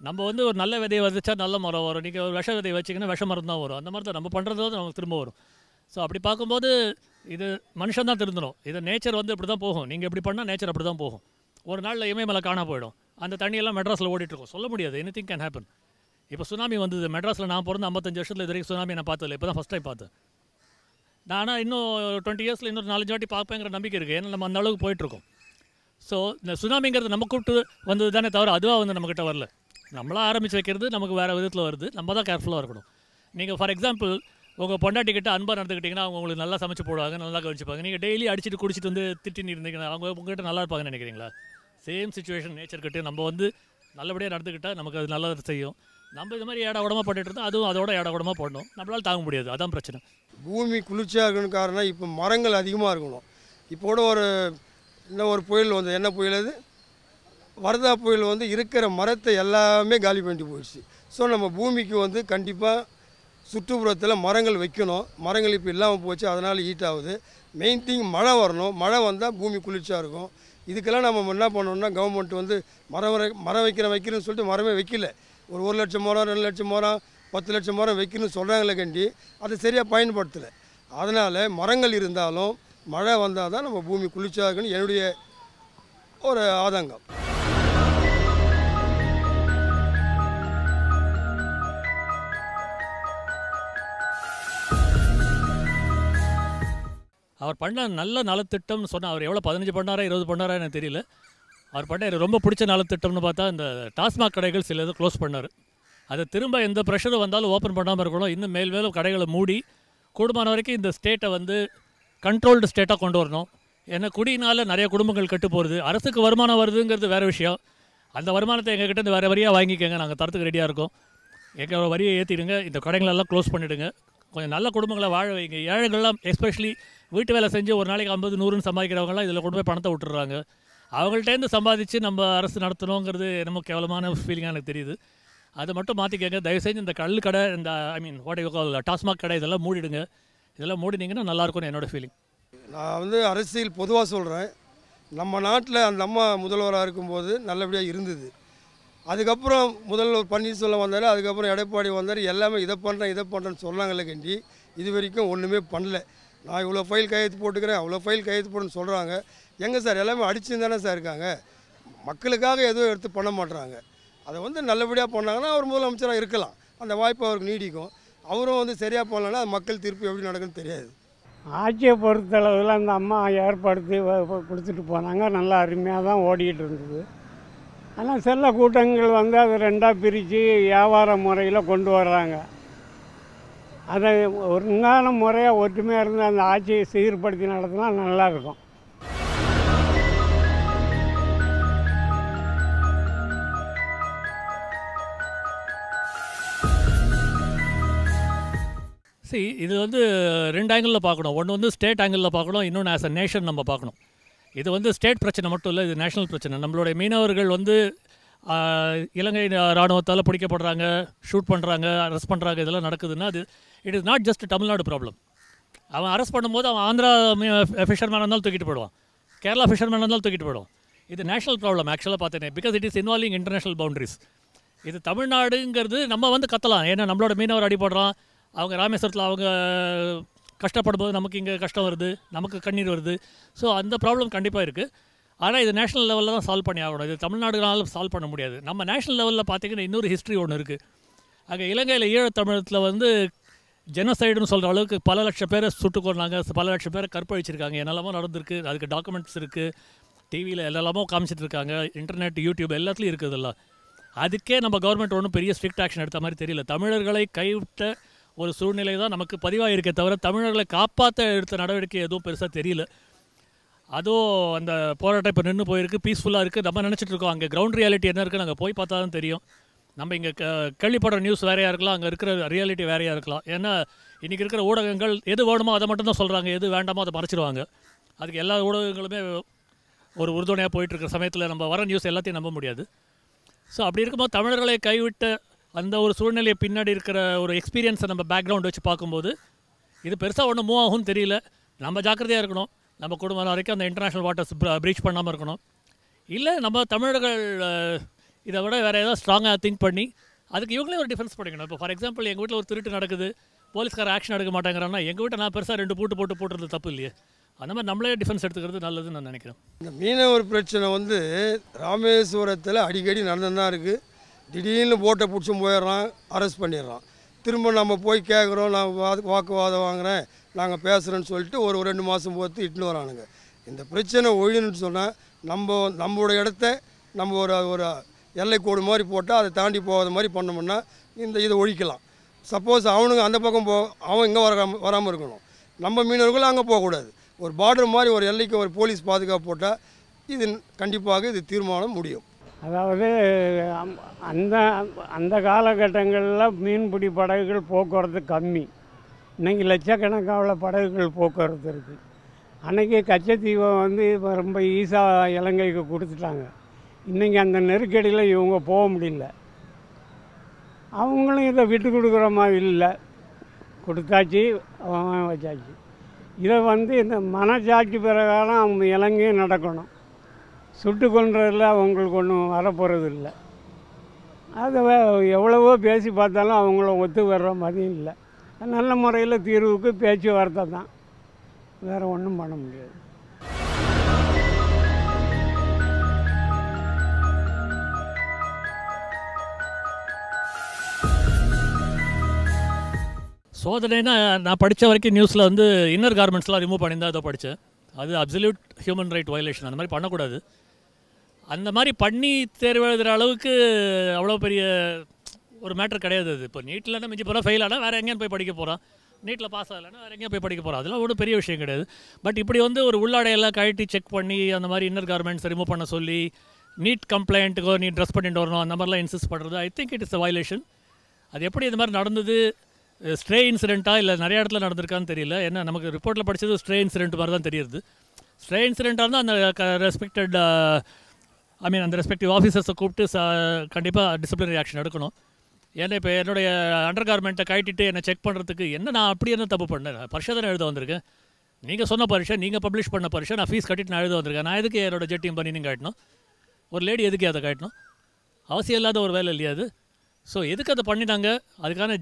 நம்ம வந்து ஒரு நல்ல விதையை விதைச்சா நல்ல மரம் வரும். நீங்கள் ஒரு விஷ விதையை வச்சிங்கன்னா விஷ மரம் தான் வரும். அந்த மாதிரி தான் நம்ம பண்ணுறது வந்து நமக்கு திரும்ப வரும். ஸோ அப்படி பார்க்கும்போது இது மனுஷன் தான் திருந்தணும். இது நேச்சர் வந்து இப்படி தான் போகும். நீங்கள் இப்படி பண்ணால் நேச்சர் அப்படி தான் போகும். ஒரு நாளில் இமயமலை காணா போயிடும். அந்த தண்ணியெல்லாம் மெட்ராஸில் ஓடிட்டுருக்கும் சொல்ல முடியாது. எனி திங் கேன் ஹேப்பன் இப்போ சுனாமி வந்தது. மெட்ராஸில் நான் பிறந்த ஐம்பத்தஞ்சு வருஷத்தில் இது வரைக்கும் சுனாமி நான் பார்த்ததில்ல. இப்போ தான் ஃபஸ்ட் டைம் பார்த்தேன். நான் ஆனால் இன்னும் டுவெண்ட்டி இயர்ஸில் இன்னொரு நாலஞ்சு வாட்டி பார்ப்பேங்கிற நம்பிக்கை இருக்குது ஏன்னா நம்ம அந்த அளவுக்கு போயிட்டுருக்கோம் ஸோ இந்த சுனாமிங்கிறது நம்ம கூப்பிட்டு வந்தது தானே தவிர அதுவாக வந்து நம்மக்கிட்ட வரல. நம்மளாக ஆரம்பித்து வைக்கிறது நமக்கு வேறு விதத்தில் வருது. நம்ம தான் கேர்ஃபுல்லாக இருக்கணும். நீங்கள் ஃபார் எக்ஸாம்பிள் உங்கள் பொண்டாட்டிக்கிட்ட அன்பாக நடந்துக்கிட்டிங்கன்னா அவங்க உங்களுக்கு நல்லா சமைச்சு போடுவாங்க நல்லா கவனிச்சுப்பாங்க. நீங்கள் டெய்லி அடிச்சுட்டு குடிச்சிட்டு வந்து திட்டின்னு இருந்தீங்கன்னா அவங்க உங்ககிட்ட நல்லா இருப்பாங்கன்னு நினைக்கிறீங்களா? சேம் சுச்சுவேஷன் நேச்சர்கிட்ட நம்ம வந்து நல்லபடியாக நடந்துக்கிட்டால் நமக்கு அது நல்லது செய்யும். நம்ம இது மாதிரி ஏடா உடமா பண்ணிட்டு இருந்தால் அதுவும் அதோட ஏடா உடமா போடணும். நம்மளால் தாங்க முடியாது அதான் பிரச்சனை. பூமி குளிர்ச்சியாக இருக்கணும் காரணம் இப்போ மரங்கள் அதிகமாக இருக்கணும். இப்போ கூட ஒரு இன்னும் ஒரு புயல் வந்து என்ன புயல் அது? வரதா புயல் வந்து இருக்கிற மரத்தை எல்லாமே காலி பண்ணிட்டு போயிடுச்சு. ஸோ நம்ம பூமிக்கு வந்து கண்டிப்பாக சுற்றுப்புறத்தில் மரங்கள் வைக்கணும். மரங்கள் இப்போ இல்லாமல் போச்சு அதனால் ஹீட் ஆகுது. மெயின் திங் மழை வரணும். மழை வந்தால் பூமி குளிர்ச்சியாக இருக்கும். இதுக்கெல்லாம் நம்ம என்ன பண்ணணும்னா கவர்மெண்ட் வந்து மரம் வர மரம் வைக்கிறேன் வைக்கிறேன்னு சொல்லிட்டு மரமே வைக்கல. ஒரு ஒரு லட்சம் மரம் ரெண்டு லட்சம் மரம் பத்து லட்சம் மரம் வைக்கணும்னு சொல்கிறாங்களே கண்டி அதை சரியாக பயன்படுத்தலை. அதனால் மரங்கள் இருந்தாலும் மழை வந்தால் தான் நம்ம பூமி குளிர்ச்சியாக இருக்குன்னு என்னுடைய ஒரு ஆதங்கம். அவர் பண்ண நல்ல நலத்திட்டம்னு சொன்னால் அவர் எவ்வளோ பதினஞ்சு பண்ணாரா இருபது பண்ணாரா எனக்கு தெரியல. அவர் பண்ண எனக்கு ரொம்ப பிடிச்ச நலத்திட்டம்னு பார்த்தா இந்த டாஸ்மாக் கடைகள் சில இதை க்ளோஸ் பண்ணார். அதை திரும்ப எந்த ப்ரெஷரும் வந்தாலும் ஓப்பன் பண்ணாமல் இருக்கணும். இன்னும் மேல் மேலும் கடைகளை மூடி கூடுமான வரைக்கும் இந்த ஸ்டேட்டை வந்து கண்ட்ரோல்டு ஸ்டேட்டாக கொண்டு வரணும். ஏன்னா குடியினால் நிறைய குடும்பங்கள் கெட்டு போகிறது அரசுக்கு வருமானம் வருதுங்கிறது வேறு விஷயம். அந்த வருமானத்தை எங்ககிட்ட இருந்து வேறு வரியாக வாங்கிக்கோங்க. நாங்கள் தரத்துக்கு ரெடியாக இருக்கோம். எங்கள் வரியை ஏற்றிடுங்க இந்த கடைங்களெல்லாம் க்ளோஸ் பண்ணிவிடுங்க கொஞ்சம் நல்ல குடும்பங்களை வாழ வைங்க. ஏழைகள்லாம் எஸ்பெஷலி வீட்டு வேலை செஞ்சு ஒரு நாளைக்கு ஐம்பது நூறுன்னு சம்பாதிக்கிறவங்களாம் இதில் கொண்டு போய் பணத்தை விட்டுறாங்க அவங்கள்ட்டேருந்து சம்பாதிச்சு நம்ம அரசு நடத்தணுங்கிறது என்னமோ கேவலமான ஃபீலிங்காக எனக்கு தெரியுது. அதை மட்டும் மாற்றிக்கங்க தயவுசெஞ்சு இந்த கல் கடை இந்த I mean what you call TASMAC கடை இதெல்லாம் மூடிடுங்க. இதெல்லாம் மூடினீங்கன்னா நல்லாயிருக்கும்னு என்னோடய ஃபீலிங் நான் வந்து அரசியல் பொதுவாக சொல்கிறேன் நம்ம நாட்டில் அந்த அம்மா முதல்வராக இருக்கும்போது நல்லபடியாக இருந்தது. அதுக்கப்புறம் முதல்வர் பன்னீர்செல்வம் வந்தார் அதுக்கப்புறம் எடப்பாடி வந்தார் எல்லாமே இதை பண்ணுறேன் இதை பண்ணுறேன்னு சொன்னாங்களே கண்டி இது வரைக்கும் ஒன்றுமே பண்ணல. நான் இவ்வளோ ஃபைல் கையெழுத்து போட்டுக்கிறேன் அவ்வளோ ஃபைல் கையெழுத்து போடுன்னு சொல்கிறாங்க எங்கே சார்? எல்லாமே அடிச்சுன்னு தானே சார் இருக்காங்க. மக்களுக்காக எதுவும் எடுத்து பண்ண மாட்டுறாங்க அதை வந்து நல்லபடியாக பண்ணாங்கன்னா அவர் முதலமைச்சராக இருக்கலாம். அந்த வாய்ப்பு அவருக்கு நீடிக்கும். அவரும் வந்து சரியாக பண்ணலன்னா அது மக்கள் திருப்பி எப்படி நடக்குன்னு தெரியாது. ஆட்சியை பொறுத்தளவில் அந்த அம்மா ஏற்படுத்தி கொடுத்துட்டு போனாங்க. நல்லா அருமையாக தான் ஓடிக்கிட்டு இருந்தது. ஆனால் சில கூட்டங்கள் வந்து அதை ரெண்டாக பிரித்து வியாபார முறையில் கொண்டு வர்றாங்க. அதை ஒருங்கான முறையாக ஒற்றுமையாக இருந்து அந்த ஆட்சியை சீர்படுத்தி நடத்தினா நல்லாயிருக்கும். சி இது வந்து ரெண்டு ஆங்கிளில் பார்க்கணும். ஒன்று வந்து ஸ்டேட் ஆங்கிளில் பார்க்கணும் இன்னொன்று ஆஸ் அ நேஷன் நம்ம பார்க்கணும். இது வந்து ஸ்டேட் பிரச்சனை மட்டும் இல்லை இது நேஷனல் பிரச்சனை. நம்மளுடைய மீனவர்கள் வந்து இலங்கை இராணுவத்தால் பிடிக்கப்படுறாங்க ஷூட் பண்ணுறாங்க அரெஸ்ட் பண்ணுறாங்க இதெல்லாம் நடக்குதுன்னா அது it is not just Tamil Nadu problem அவன் அரெஸ்ட் பண்ணும்போது அவன் ஆந்திரா ஃபிஷர்மேன் uh, இருந்தாலும் தூக்கிட்டு போயிடுவான். கேரளா ஃபிஷர்மேன் இருந்தாலும் தூக்கிட்டு போயிடுவான். இது நேஷனல் ப்ராப்ளம் ஆக்சுவலாக பார்த்தேனே because it is involving international boundaries இது தமிழ்நாடுங்கிறது நம்ம வந்து கத்தலாம். ஏன்னா நம்மளோட மீனவர் அடிபடுறான். அவங்க ராமேஸ்வரத்தில் அவங்க uh, கஷ்டப்படும் போது நமக்கு இங்கே கஷ்டம் வருது. நமக்கு கண்ணீர் வருது. ஸோ அந்த ப்ராப்ளம் கண்டிப்பாக இருக்குது ஆனால் இது நேஷனல் லெவலில் தான் சால்வ் பண்ணி ஆகணும். இது தமிழ்நாடுனாலும் சால்வ் பண்ண முடியாது. நம்ம நேஷனல் லெவலில் பார்த்தீங்கன்னா இன்னொரு ஹிஸ்ட்ரி ஒன்று இருக்குது அங்கே இலங்கையில் ஈழத்தமிழத்தில் வந்து ஜெனசைடுன்னு சொல்கிற அளவுக்கு பல லட்சம் பேரை சுட்டு கொண்டாங்க பல லட்சம் பேரை கற்பழிச்சிருக்காங்க. என்னெல்லாமோ நடந்திருக்கு. அதுக்கு டாக்குமெண்ட்ஸ் இருக்குது டிவியில் எல்லாமோ காமிச்சிட்டு இருக்காங்க. இன்டர்நெட் யூடியூப் எல்லாத்துலேயும் இருக்குதுல்ல. அதுக்கே நம்ம கவர்மெண்ட் ஒன்றும் பெரிய ஸ்ட்ரிக்ட் ஆக்ஷன் எடுத்த மாதிரி தெரியல. தமிழர்களை கைவிட்ட ஒரு சூழ்நிலை தான் நமக்கு பதிவாயிருக்கே தவிர தமிழர்களை காப்பாற்ற எடுத்த நடவடிக்கை எதுவும் பெருசாக தெரியல. அதுவும் அந்த போராட்டம் இப்போ நின்று போயிருக்கு. பீஸ்ஃபுல்லாக இருக்குது நம்ம நினச்சிட்டு இருக்கோம். அங்கே கிரவுண்ட் ரியாலிட்டி என்ன இருக்குன்னு அங்கே போய் பார்த்தா தான் தெரியும். நம்ம இங்கே க கேள்விப்படுற நியூஸ் வேறையாக இருக்கலாம் அங்கே இருக்கிற ரியாலிட்டி வேறையாக இருக்கலாம். ஏன்னா இன்றைக்கி இருக்கிற ஊடகங்கள் எது வேணுமோ அதை மட்டும் தான் சொல்கிறாங்க எது வேண்டாமோ அதை மறைச்சிடுவாங்க அதுக்கு எல்லா ஊடகங்களுமே ஒரு உறுதுணையாக போயிட்டுருக்கிற சமயத்தில் நம்ம வர நியூஸ் எல்லாத்தையும் நம்ப முடியாது. ஸோ அப்படி இருக்கும்போது தமிழர்களை கைவிட்ட அந்த ஒரு சூழ்நிலையை பின்னாடி இருக்கிற ஒரு எக்ஸ்பீரியன்ஸை நம்ம பேக்ரவுண்ட் வச்சு பார்க்கும்போது இது பெருசாக ஒன்றும் மூவ் ஆகும்னு தெரியல. நம்ம ஜாக்கிரதையாக இருக்கணும். நம்ம குடும்பம் வரைக்கும் அந்த இன்டர்நேஷ்னல் வாட்டர்ஸ் ப்ரீச் பண்ணாமல் இருக்கணும். இல்லை நம்ம தமிழர்கள் இதை விட வேறு ஏதாவது ஸ்ட்ராங்காக திங்க் பண்ணி அதுக்கு இவங்களே ஒரு டிஃபென்ஸ் பண்ணிக்கணும் இப்போ ஃபார் எக்ஸாம்பிள் எங்கள் வீட்டில் ஒரு திருட்டு நடக்குது போலீஸ்கார ஆக்ஷன் எடுக்க மாட்டேங்கிறான்னா எங்கள் வீட்டை நான் பெருசாக ரெண்டு பூட்டு போட்டு போட்டுறது தப்பு இல்லையே. அந்த மாதிரி நம்மளே டிஃபென்ஸ் எடுத்துக்கிறது நல்லதுன்னு நான் நினைக்கிறேன். இந்த மீனவர் பிரச்சனை வந்து ராமேஸ்வரத்தில் அடிக்கடி நடந்து தான் இருக்குது திடீர்னு போட்டை பிடிச்சி போயிடுறான் அரெஸ்ட் பண்ணிடுறான். திரும்ப நம்ம போய் கேட்குறோம் நான் வாக்குவாதம் வாங்குகிறேன் நாங்கள் பேசுகிறேன்னு சொல்லிட்டு ஒரு ரெண்டு மாதம் போத்து இட்டுன்னு வரானுங்க. இந்த பிரச்சனை ஒழியணும்னு சொன்னால் நம்ம நம்மளோட இடத்த நம்ம ஒரு ஒரு எல்லை கோடு மாதிரி போட்டால் அதை தாண்டி போகாத மாதிரி பண்ணோம்னா இந்த இதை ஒழிக்கலாம். சப்போஸ் அவனுங்க அந்த பக்கம் போ அவன் இங்கே வராம வராமல் இருக்கணும். நம்ம மீனவர்கள் அங்கே போகக்கூடாது. ஒரு பார்டர் மாதிரி ஒரு எல்லைக்கு ஒரு போலீஸ் பாதுகாப்பு போட்டால் இது கண்டிப்பாக இது தீர்மானம் முடியும். அதாவது அந்த அந்த காலகட்டங்களில் மீன்பிடி படகுகள் போக்குவரத்து கம்மி. இன்னைக்கு லட்சக்கணக்கான படகுகள் போக்குவரத்து இருக்குது அன்றைக்கி கச்சத்தீவை வந்து இப்போ ரொம்ப ஈஸாக இலங்கைக்கு கொடுத்துட்டாங்க. இன்றைக்கி அந்த நெருக்கடியில் இவங்க போக முடியல. அவங்களும் இதை விட்டு கொடுக்குற மாதிரி இல்லை. கொடுத்தாச்சு அவன் வச்சாச்சு. இதை வந்து இந்த மனசாட்சி பிரகாரம் அவங்க இலங்கையும் நடக்கணும். சுட்டு கொன்றதில் அவங்களுக்கு ஒன்றும் வரப்போகிறது இல்லை. அதை எவ்வளவோ பேசி பார்த்தாலும் அவங்கள ஒத்து வர்ற மாதிரி இல்லை. நல்ல முறையில் தீர்வுக்கு பேச்சுவார்த்தை தான். வேறு ஒன்றும் பண்ண முடியாது. சோதனைனா நான் படித்த வரைக்கும் நியூஸில் வந்து இன்னர் கார்மெண்ட்ஸ்லாம் ரிமூவ் பண்ணியிருந்தா அதை படித்தேன் அது அப்சல்யூட் ஹியூமன் ரைட் வயலேஷன் அந்த மாதிரி பண்ணக்கூடாது. அந்த மாதிரி பண்ணி தேர்வு எழுதுகிற அளவுக்கு அவ்வளோ பெரிய ஒரு மேட்டர் கிடையாது அது. இப்போ நீட்டில்னா மிஞ்சி போகிறோம் ஃபெயில் ஆனால் வேறு எங்கேயும் போய் படிக்க போகிறான் நீட்டில் பாஸ் ஆகலைன்னா வேறு எங்கேயும் போய் படிக்க போகிறோம் அதெல்லாம் ஒன்றும் பெரிய விஷயம் கிடையாது. பட் இப்படி வந்து ஒரு உள்ளாடையெல்லாம் கழட்டி செக் பண்ணி அந்த மாதிரி இன்னர் கார்மெண்ட்ஸ் ரிமூவ் பண்ண சொல்லி நீட் கம்ப்ளைண்ட்டுக்கோ நீ ட்ரெஸ் பண்ணிட்டு வரணும் அந்த மாதிரிலாம் இன்சிஸ்ட் பண்ணுறது I think it is a violation அது எப்படி இது மாதிரி நடந்தது? ஸ்ட்ரே இன்சிடெண்ட்டா இல்லை நிறைய இடத்துல நடந்திருக்கான்னு தெரியல. ஏன்னா நமக்கு ரிப்போர்ட்டில் படித்தது ஸ்ட்ரே இன்சிடெண்ட் மாதிரி தான் தெரியுது. ஸ்ட்ரே இன்சிடெண்ட்டாக இருந்தால் அந்த ரெஸ்பெக்டட் ஐ மீன் அந்த ரெஸ்பெக்டிவ் ஆஃபீஸர்ஸை கூப்பிட்டு ச கண்டிப்பாக டிசிப்ளினரி ஆக்ஷன் எடுக்கணும். ஏன்னா இப்போ என்னுடைய அண்டர் கார்மெண்ட்டை கட்டிட்டு என்னை செக் பண்ணுறதுக்கு என்ன நான் அப்படி என்ன தப்பு பண்ணேன்? பரிசோதனை எழுத வந்திருக்கேன். நீங்கள் சொன்ன பரிசை நீங்கள் பப்ளிஷ் பண்ண பரிசை நான் ஃபீஸ் கட்டிட்டு நான் எழுத வந்திருக்கேன். நான் எதுக்கு என்னோட ஜெட்டியும் பண்ணி நீங்கள் காட்டணும்? ஒரு லேடி எதுக்கு அதை காட்டணும்? அவசியம் இல்லாத ஒரு வேலை இல்லையா அது? ஸோ எதுக்கு அதை பண்ணிட்டாங்க? அதுக்கான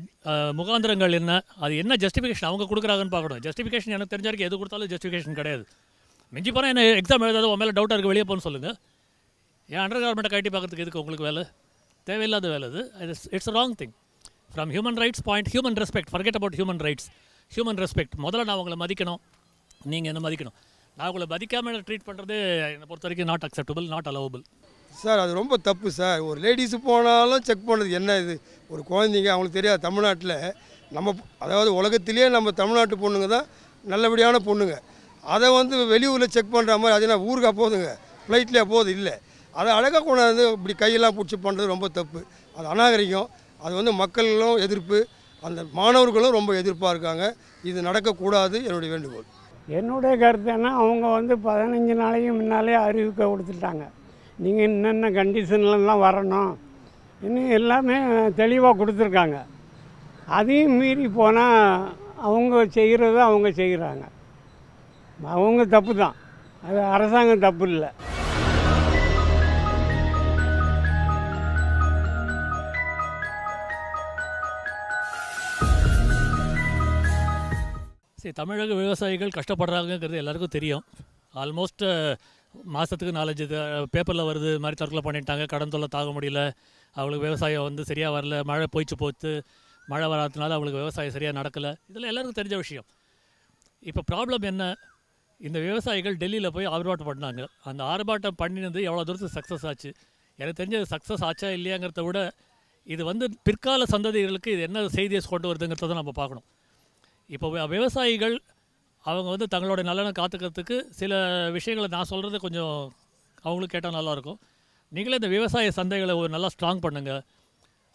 முகாந்திரங்கள் என்ன? அது என்ன ஜஸ்டிஃபிகேஷன் அவங்க கொடுக்குறாங்கன்னு பார்க்கணும். ஜஸ்டிஃபிகேஷன் எனக்கு தெரிஞ்ச வரைக்கும் எது கொடுத்தாலும் ஜஸ்டிஃபிகேஷன் கிடையாது. மிஞ்சி போனால் என்ன எக்ஸாம் எழுதாத உன் மேலே டவுட்டாக இருக்குது வெளியே போகணும்னு சொல்லுங்கள் ஏன் அண்டர் கவர்மெண்ட்டை கட்டி பார்க்குறதுக்கு எதுக்கு உங்களுக்கு வேலை? தேவையில்லாத வேலை அது. It's wrong thing from human rights point human respect forget about human rights human respect முதல்ல நான் உங்களை மதிக்கணும். நீங்கள் என்ன மதிக்கணும்? நான் உங்களை மதிக்காமல் ட்ரீட் பண்ணுறது என்னை பொறுத்த வரைக்கும் not acceptable not allowable sir அது ரொம்ப தப்பு சார். ஒரு லேடிஸு போனாலும் செக் பண்ணது என்ன இது? ஒரு குழந்தைங்க அவங்களுக்கு தெரியாது தமிழ்நாட்டில். நம்ம அதாவது உலகத்திலேயே நம்ம தமிழ்நாட்டு பொண்ணுங்க தான் நல்லபடியான பொண்ணுங்க. அதை வந்து வெளியூரில் செக் பண்ணுற மாதிரி அது என்ன ஊருக்கா போதுங்க? ஃப்ளைட்லேயே போகுது? இல்லை. அதை அழகாக கொண்டாந்து இப்படி கையெல்லாம் பிடிச்சி பண்ணுறது ரொம்ப தப்பு. அது அநாகரிகம் அது வந்து மக்களும் எதிர்ப்பு அந்த மாணவர்களும் ரொம்ப எதிர்ப்பாக இருக்காங்க. இது நடக்கக்கூடாது என்னுடைய வேண்டுகோள். என்னுடைய கருத்து என்ன அவங்க வந்து பதினஞ்சு நாளைக்கு முன்னாலே அறிவிக்க கொடுத்துட்டாங்க. நீங்கள் என்னென்ன கண்டிஷன்லாம் வரணும்? இன்னும் எல்லாமே தெளிவாக கொடுத்துருக்காங்க. அதையும் மீறி போனால் அவங்க செய்கிறத அவங்க செய்கிறாங்க அவங்க தப்பு தான் அது அரசாங்கம் தப்பு இல்லை. சரி தமிழக விவசாயிகள் கஷ்டப்படுறாங்கங்கிறது எல்லாருக்கும் தெரியும். ஆல்மோஸ்ட் மாதத்துக்கு நாலஞ்சு பேப்பரில் வருது இது மாதிரி தற்கொலை பண்ணிட்டாங்க கடன் தொல்லை தாங்க முடியல அவங்களுக்கு விவசாயம் வந்து சரியாக வரல மழை போயிச்சு போத்து மழை வராததுனால அவங்களுக்கு விவசாயம் சரியாக நடக்கலை. இதெல்லாம் எல்லாருக்கும் தெரிஞ்ச விஷயம். இப்போ ப்ராப்ளம் என்ன? இந்த விவசாயிகள் டெல்லியில் போய் ஆர்ப்பாட்டம் பண்ணாங்க. அந்த ஆர்ப்பாட்டம் பண்ணினது எவ்வளோ தூரத்துக்கு சக்ஸஸ் ஆச்சு? எனக்கு தெரிஞ்சது சக்ஸஸ் ஆச்சா இல்லையாங்கிறத விட இது வந்து பிற்கால சந்ததிகளுக்கு இது என்ன செய்தியை கொண்டு வருதுங்கிறத நம்ம பார்க்கணும். இப்போ விவசாயிகள் அவங்க வந்து தங்களோட நலனை காத்துக்கிறதுக்கு சில விஷயங்களை நான் சொல்கிறது கொஞ்சம் அவங்களுக்கு கேட்டால் நல்லாயிருக்கும். நீங்களே இந்த விவசாய சந்தைகளை ஒரு நல்லா ஸ்ட்ராங் பண்ணுங்கள்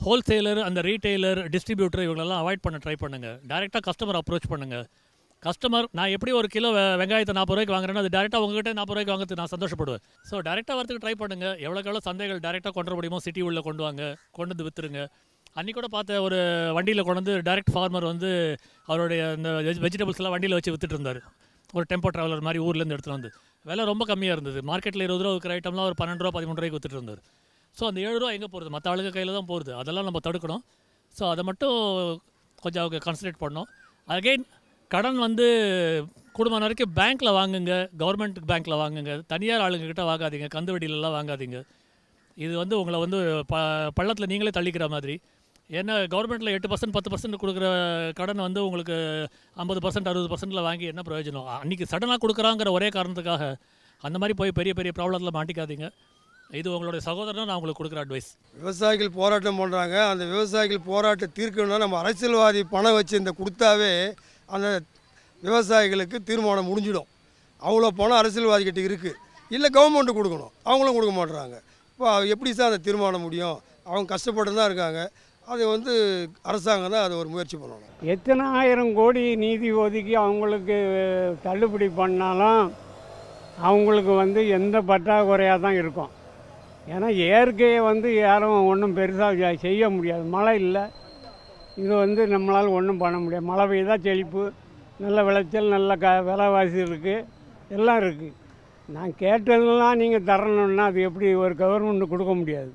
ஹோல்சேலர் அந்த ரீட்டெய்லர் டிஸ்ட்ரிபியூட்டர் இவங்களெல்லாம் அவாய்ட் பண்ண ட்ரை பண்ணுங்கள் டைரெக்டாக கஸ்டமர் அப்ரோச் பண்ணுங்கள் கஸ்டமர் நான் எப்படி ஒரு கிலோ வெங்காயத்தை நாற்பது ரூபாய்க்கு வாங்குறேன்னா அது டேரெக்டாக உங்ககிட்ட நாற்பது ரூபாய்க்கு வாங்குறதுக்கு நான் சந்தோஷப்படுவேன். ஸோ டேரெக்டாக வரதுக்கு ட்ரை பண்ணுங்கள் எவ்வளோக்கு எவ்வளோ சந்தைகள் டேரெக்டாக கொண்டு முடியுமோ சிட்டி உள்ளே கொண்டு வாங்க. கொண்டு வந்து விற்றுருங்க அன்றைக்கூட கூட பார்த்த ஒரு வண்டியில் கொண்டு வந்து டைரக்ட் ஃபார்மர் வந்து அவருடைய அந்த வெஜிடபிள்ஸ் எல்லாம் வண்டியில் வச்சு வித்துட்டு இருந்தார். ஒரு டெம்போ ட்ராவலர் மாதிரி ஊர்லேருந்து எடுத்துகிட்டு வந்து. விலை ரொம்ப கம்மியாக இருந்தது. மார்க்கெட்டில் இருபது ரூபா இருக்கிற ஐட்டம்லாம் ஒரு பன்னெண்டு ரூபா பதிமூணு ரூபாய்க்கு வித்துட்டு இருந்தார். ஸோ அந்த ஏழு ரூபா எங்கே போகிறது மற்ற ஆளுங்க கையில் தான் போகுது அதெல்லாம் நம்ம தடுக்கணும். ஸோ அதை மட்டும் கொஞ்சம் அவங்க கான்சன்ட்ரேட் பண்ணோம். அகைன் கடன் வந்து குடும்பம் வரைக்கும் பேங்க்கில் வாங்குங்க. கவர்மெண்ட் பேங்க்கில் வாங்குங்க. தனியார் ஆளுங்கக்கிட்ட வாங்காதீங்க. கந்து வெடியிலலாம் வாங்காதீங்க. இது வந்து உங்களை வந்து ப பள்ளத்தில் நீங்களே தள்ளிக்கிற மாதிரி. ஏன்னா கவர்மெண்ட்டில் எட்டு பர்சன்ட் பத்து பர்சன்ட் கொடுக்குற கடன் வந்து உங்களுக்கு ஐம்பது பர்சன்ட் அறுபது பர்சன்ட்டில் வாங்கி என்ன பிரயோஜனம்? அன்றைக்கி சடனாக கொடுக்குறாங்கிற ஒரே காரணத்துக்காக அந்த மாதிரி போய் பெரிய பெரிய ப்ராப்ளத்தில் மாட்டிக்காதீங்க. இது உங்களுடைய சகோதரன் நான் உங்களுக்கு கொடுக்குற அட்வைஸ் விவசாயிகள் போராட்டம் பண்ணுறாங்க அந்த விவசாயிகள் போராட்டம் தீர்க்கணும்னா நம்ம அரசியல்வாதி பணம் வச்சு இந்த கொடுத்தாவே அந்த விவசாயிகளுக்கு தீர்மானம் முடிஞ்சிடும். அவ்வளோ பணம் அரசியல்வாதிகிட்ட இருக்குது இல்லை கவர்மெண்ட்டு கொடுக்கணும். அவங்களும் கொடுக்க மாட்றாங்க. இப்போ எப்படி சார் அந்த தீர்மானம் முடியும்? அவங்க கஷ்டப்பட்டு தான் இருக்காங்க. அது வந்து அரசாங்கம் தான் அதை ஒரு முயற்சி பண்ணணும். எத்தனை ஆயிரம் கோடி நீதி ஒதுக்கி அவங்களுக்கு தள்ளுபடி பண்ணாலும் அவங்களுக்கு வந்து எந்த பற்றாக்குறையாக தான் இருக்கும். ஏன்னா இயற்கையை வந்து யாரும் ஒன்றும் பெருசாக செய்ய முடியாது. மழை இல்லை. இது வந்து நம்மளால் ஒன்றும் பண்ண முடியாது. மழை பெய்தா செழிப்பு நல்ல விளைச்சல் நல்ல க விலைவாசி இருக்குது எல்லாம் இருக்குது நான் கேட்டதெல்லாம் நீங்கள் தரணுன்னா அது எப்படி ஒரு கவர்மெண்ட் கொடுக்க முடியாது.